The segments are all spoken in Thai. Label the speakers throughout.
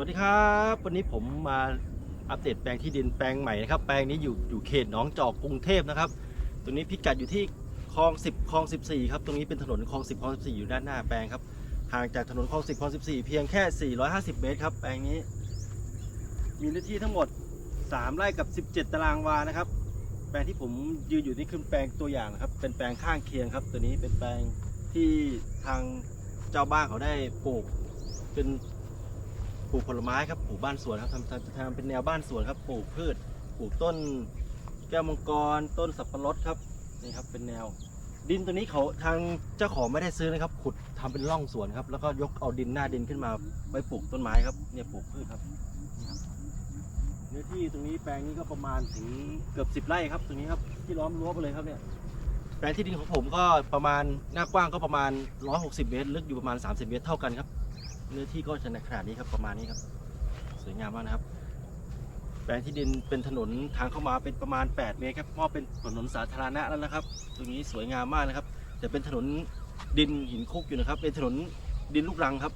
Speaker 1: วัสดีครับ วันนี้ผมมาอัปเดตแปลงที่ดินแปลงใหม่นะครับ แปลงนี้อยู่อยู่เขตหนองจอกกรุงเทพนะครับตรงนี้พิกัดอยู่ที่คลอง 10คลอง 14 ครับ ตรงนี้เป็นถนนคลอง 10คลอง 14 อยู่ด้านหน้าแปลงครับ ห่างจากถนนคลอง 10คลอง 14 เพียงแค่ 450 เมตรครับ แปลงนี้ มีเนื้อที่ทั้งหมด 3 ไร่กับ 17 ตารางวานะครับ แปลงที่ผมยืนอยู่นี่คือแปลงตัวอย่างนะครับ เป็นแปลงข้างเคียงครับ ตัวนี้เป็นแปลงที่ทางเจ้าบ้านเขาได้ปลูกเป็น ปลูกผลไม้ครับปลูกบ้านสวนครับทำทำทำเป็นแนวบ้านสวนครับ ปลูกพืช ปลูกต้น แก้วมังกร ต้นสับปะรดครับนี่ครับเป็นแนว ดินตัวนี้เขาทางเจ้าของไม่ได้ซื้อนะครับ ขุดทำเป็นร่องสวนครับ แล้วก็ยกเอาดินหน้าดินขึ้นมาไว้ปลูกต้นไม้ครับเนี่ยปลูกพืชครับนี่ครับเนื้อที่ตรงนี้แปลงนี้ก็ประมาณถึงเกือบสิบไร่ครับตรงนี้ครับที่ล้อมรั้วไปเลยครับเนี่ยแปลงที่ดินของผมก็ประมาณหน้ากว้างก็ประมาณ 160 เมตร ลึกอยู่ประมาณ 30 เมตรเท่ากันครับ เนื้อที่ก็จะในขนาดนี้ครับประมาณนี้ครับ สวยงามมากนะครับ แปลงที่ดินเป็นถนนทางเข้ามาเป็นประมาณ 8 เมตรครับมอบเป็นถนนสาธารณะแล้วนะครับ ตรงนี้สวยงามมากนะครับ แต่เป็นถนนดินหินคุกอยู่นะครับ เป็นถนนดินลูกรังครับ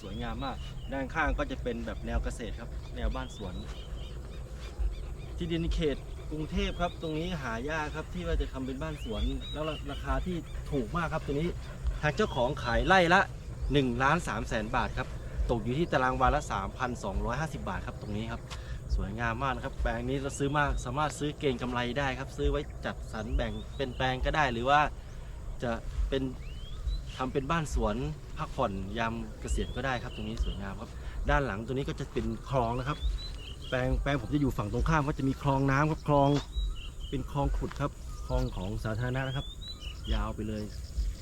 Speaker 1: สวยงามมาก ด้านข้างก็จะเป็นแบบแนวเกษตรครับ แนวบ้านสวน ที่ดินเขตกรุงเทพครับ ตรงนี้หายากครับที่ว่าจะทำเป็นบ้านสวน แล้วราคาที่ถูกมากครับตัวนี้ทางเจ้าของขายไร่ละ 1ล้าน3แสนบาทครับ ตกอยู่ที่ตารางวาละ 3,250 บาทครับตรงนี้ครับสวยงามมากนะครับ แปลงนี้เราซื้อมากสามารถซื้อเก่งกำไรได้ครับ ซื้อไว้จัดสรรแบ่งเป็นแปลงก็ได้ หรือว่าจะเป็นทำเป็นบ้านสวนพักผ่อนยามเกษียณก็ได้ครับ ตรงนี้สวยงามครับ ด้านหลังตัวนี้ก็จะเป็นคลองนะครับ แปลงแปลงผมจะอยู่ฝั่งตรงข้ามก็จะมีคลองน้ำครับคลองเป็นคลองขุดครับคลองของสาธารณะนะครับ ยาวไปเลย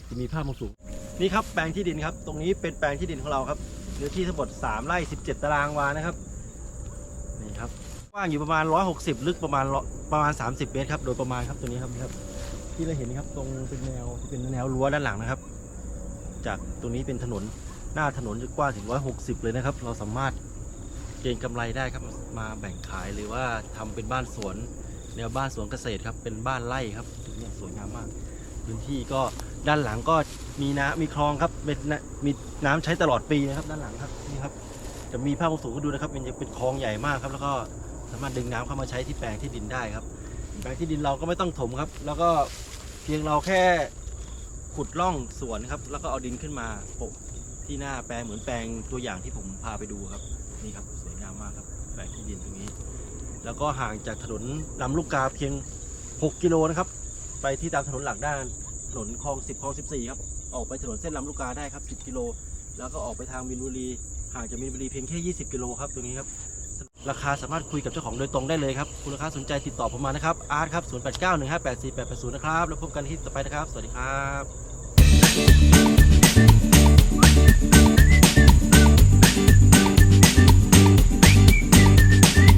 Speaker 1: จะมีภาพมุมสูง นี่ครับแปลงที่ดินครับ ตรงนี้เป็นแปลงที่ดินของเราครับเนื้อที่ทั้งหมด3ไร่17 ตารางวานะครับนี่ครับกว้างอยู่ประมาณ 160 ลึกประมาณประมาณ 30 เมตรครับโดยประมาณครับตัวนี้ครับนี่ครับ ที่เราเห็นครับตรงเป็นแนวที่เป็นแนวรั้วด้านหลังนะครับ จากตรงนี้เป็นถนนหน้าถนนจะกว้างถึง 160 เลยนะครับ เราสามารถเก็งกำไรได้ครับมาแบ่งขายหรือว่าทำเป็นบ้านสวน แนวบ้านสวนเกษตรครับเป็นบ้านไร่ครับตรงนี้สวยงามมาก พื้นที่ก็ด้านหลังก็ มีน้ำมีคลองครับเป็นน้ำมีน้ำใช้ตลอดปีนะครับด้านหลังครับนี่ครับจะมีภาพมุมสูงก็ดูนะครับเป็นเป็นคลองใหญ่มากครับ แล้วก็สามารถดึงน้ำเข้ามาใช้ที่แปลงที่ดินได้ครับ แปลงที่ดินเราก็ไม่ต้องถมครับ แล้วก็เพียงเราแค่ขุดร่องสวนครับ แล้วก็เอาดินขึ้นมาปะที่หน้าแปลงเหมือนแปลงตัวอย่างที่ผมพาไปดูครับนี่ครับสวยงามมากครับ แปลงที่ดินตรงนี้ แล้วก็ห่างจากถนนลำลูกกาเพียง 6 กิโลนะครับ ไปที่ตามถนนหลักด้าน ถนนคลอง 10คลอง 14 ครับ ออกไปถนนเส้นลำลูกกาได้ครับ 10 กิโล แล้วก็ออกไปทางมินบุรี ห่างจากมินบุรีเพียงแค่ 20 กิโลครับตรงนี้ครับ ราคาสามารถคุยกับเจ้าของโดยตรงได้เลยครับ คุณลูกค้าสนใจติดต่อผมมานะครับ อาร์ตครับ 0891584880 นะครับ แล้วพบกันที่ต่อไปนะครับ สวัสดีครับ